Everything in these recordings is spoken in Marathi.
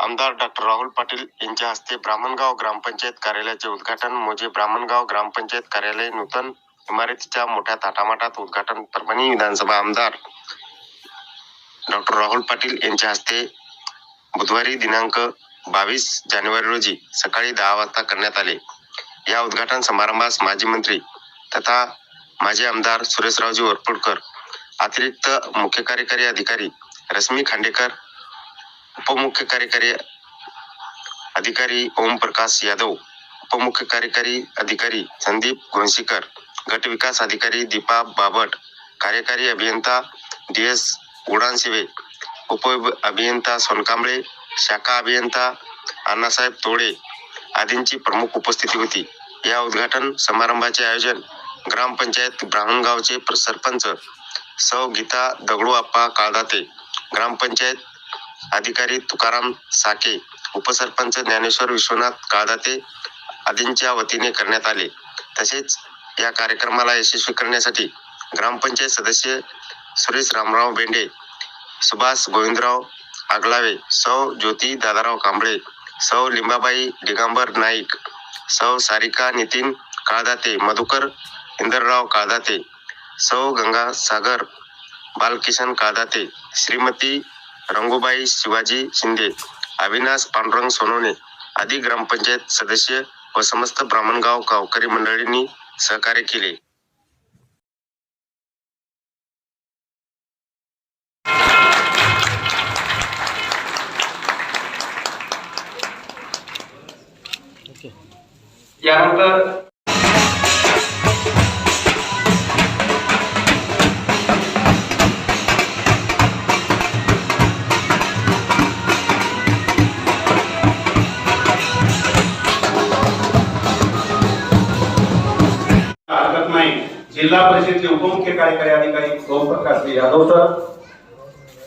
आमदार डॉक्टर राहुल पाटील यांच्या हस्ते ब्राह्मणगाव ग्रामपंचायत कार्यालयाचे उद्घाटन. मोजे ब्राह्मणगाव ग्रामपंचायत कार्यालय नूतन इमारतीच्या मोठ्या थाटामाटात उद्घाटन परभणी विधानसभा आमदार डॉक्टर राहुल पाटील यांच्या हस्ते बुधवारी दिनांक बावीस जानेवारी रोजी सकाळी दहा वाजता करण्यात आले. या उद्घाटन समारंभास माजी मंत्री तथा माजी आमदार सुरेशरावजी वरपुडकर अतिरिक्त मुख्य कार्यकारी अधिकारी रश्मी खांडेकर उपमुख्य कार्यकारी अधिकारी ओम प्रकाश यादव उपमुख्य कार्यकारी अधिकारी संदीप घोणशीकर गट विकास अधिकारी दीपा बाबट कार्यकारी अभियंता डी एस उडानशिवे उप अभियंता सोनकांबळे शाखा अभियंता अण्णासाहेब तोडे आदींची प्रमुख उपस्थिती होती. या उद्घाटन समारंभाचे आयोजन ग्रामपंचायत ब्राह्मणगावचे सरपंच सौ गीता दगडू आप्पा काळदाते ग्रामपंचायत अधिकारी तुकाराम साके उपसरपंच ज्ञानेश्वर विश्वनाथ काळदाते आदींच्या वतीने करण्यात आले. तसेच या कार्यक्रमाला यशस्वी करण्यासाठी ग्रामपंचायत सदस्य सुरेश रामराव बेंडे सुभाष गोविंदराव आगलावे सौ ज्योती दादाराव कांबळे सौ लिंबाबाई दिगंबर नाईक सौ सारिका नितीन काळदाते मधुकर इंदरराव काळदाते सौ गंगा सागर बालकिशन कादाते श्रीमती रंगूबाई शिवाजी शिंदे अविनाश पांडुरंग सोनवणे आदी ग्रामपंचायत सदस्य व समस्त ब्राह्मणगाव गावकरी मंडळींनी सहकार्य केले. यानंतर जिल्हा परिषदेचे उपमुख्य कार्यकारी अधिकारी ओमप्रकाश यादव सर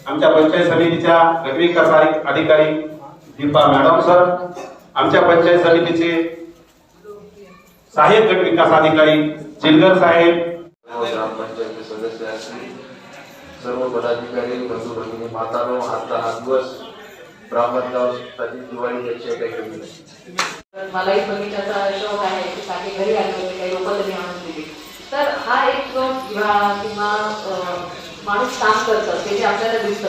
आमच्या पंचायत समितीच्या गटविकास अधि- अधिकारी दीपा मॅडम सर आमच्या पंचायत समितीचे सहाय्यक गट विकास अधिकारी जिलगर साहेब. ग्रामपंचायतचे सदस्य असतील सर्व पदाधिकारी बंधू भगिनी मातानो आता हा दिवस ब्राह्मणगावसाठी दिवाळी याची काही कमी नाही मलाही बगीच्याचा शौक आहे की घरी आले होते काही आणून दिली तर हा एक किंवा किंवा माणूस काम करतं ते जे आपल्याला दिसतं